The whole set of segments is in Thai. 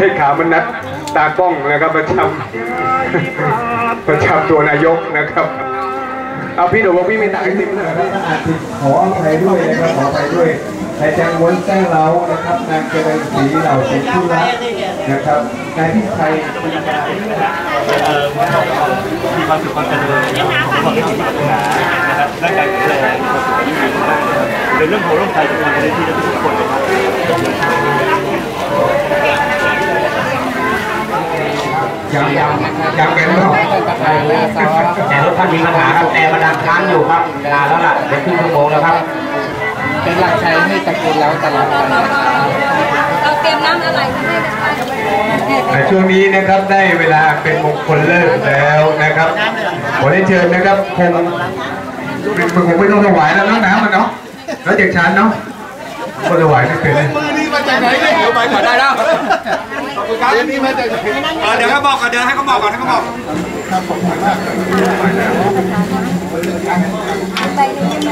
เลขามันนัดตากล้องนะครับประจำประจำตัวนายกนะครับเอาพี่หนูบอกพี่ไม่ต่างไอติมเลยแล้วก็อาจผิดขออภัยด้วยนะครับขออภัยด้วยนายจังวนแต้เรานะครับนางเจริญศรีเหล่าเป็นผู้รักนะครับนายพิชัยปัญญามีความสุขความเจริญของความที่ปรารถนานะครับร่างกายแข็งแรงเป็นเรื่องของโรคภัยทุกคนในที่ทุกคนนะครับ ยังยังยังเป็นรอแต่รถท่านมีปัญหาครับแต่มาดังค้างอยู่ครับนานแล้วล่ะเดี๋ยวครึ่งชั่วโมงแล้วครับ เป็นหลักชัยให้ตะกูลเราตลอดเราเตรียมน้ำอะไรให้แต่ช่วงนี้นะครับได้เวลาเป็นมงคลเลิกแล้วนะครับขอได้เชิญนะครับคงคงไม่ต้องถวายแล้วเนาะน้ำมันเนาะแล้วจากฉันเนาะก็ถวายไม่เป็นเลย เดี๋ยวเขาบอกก่อนเดี๋ยวให้เขาบอกก่อนให้เขาบอกไปดูยังไง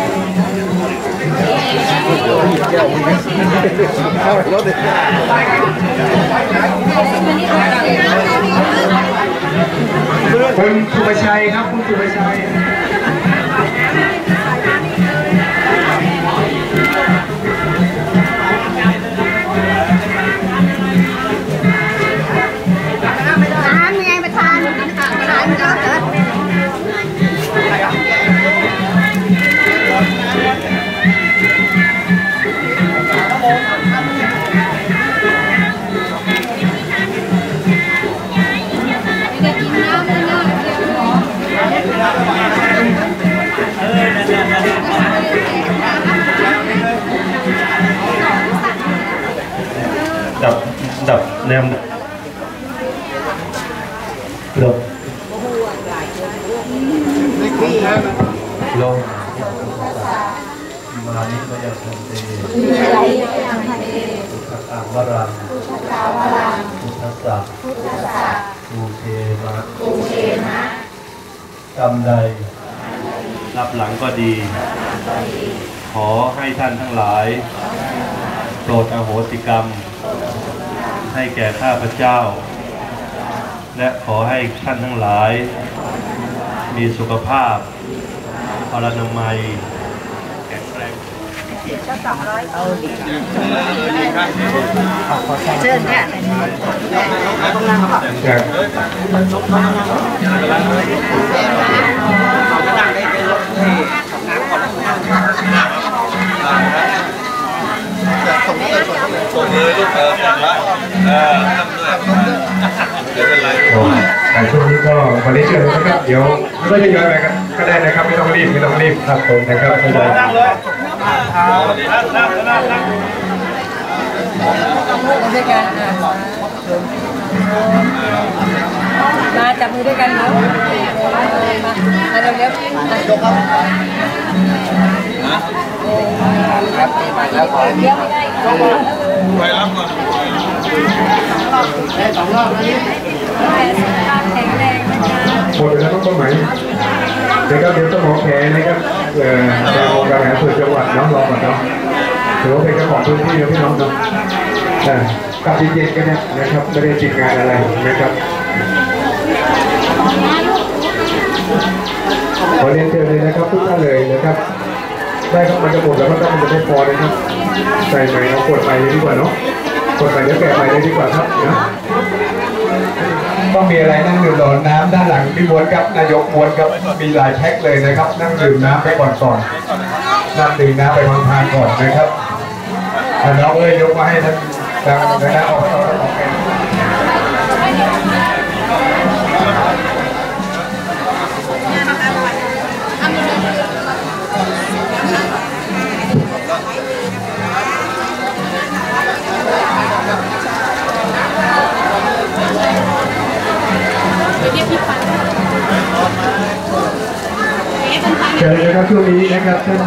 คุณสุภชัยครับคุณสุภชัย ดับแนมดับลงมานิก็ยังทันเตสุขตังวรังพุทธัสสะภูเทนะกรรมใด รับหลังก็ดี ขอให้ท่านทั้งหลาย โปรดอโหสิกรรม ให้แก่ข้าพเจ้า และขอให้ท่านทั้งหลาย มีสุขภาพพลานามัยแข็งแรงเชิญค่ะจากส่ง เลยลูกเออแต่ละเออทำด้วยไม่เป็นไรแต่ช่วงนี้ก็วันนี้เชิญนะครับเดี๋ยวก็จะย้อนไปกันก็ได้นะครับไม่ต้องรีบไม่ต้องรีบครับผมนะครับนั่งเลยนั่งนั่งนั่งนั่งด้วยกันอะมาจับมือด้วยกันเนาะมาเร็วๆย กครับครับไปแล้วขอเดี๋ยวไม่ได้ไปรับก่อนได้สองรอบแล้วนี่แข็งแรงนะคะหมดแล้วต้องต้นไหมนะครับเดี๋ยวต้องหมอแขนะครับเอ่อในองค์การบริหส่วนจังหวัดน้องรอก่อนเนาะถือว่าเป็นเจ้าของพื้นที่นะพี่น้องเนาะอ่ากลับเย็นๆกันนะนะครับไม่ได้ติดงานอะไรนะครับขอเรียนเชิญเลยนะครับทุกท่านเลยนะครับ ได้ครับมันจะหมดแล้วก็ต้องมันจะไม่พอเลยครับใส่ใหม่เรากดไปเลยดีกว่าเนาะกดไปแล้วแกะไปเลยดีกว่าครับนะต้องมีอะไรนั่งดื่มหลอนน้ำด้านหลังพี่มวนครับนายกมวนครับมีหลายแพ็คเลยนะครับ นั่งดื่มน้ำไปก่อนก่อนนั่งดื่มน้ำไปพังทางก่อนนะครับน้องเอ้ยยกมาให้ท่านดังนะออกออก เชิญเลยครับช่วงนี้นะครับท่าน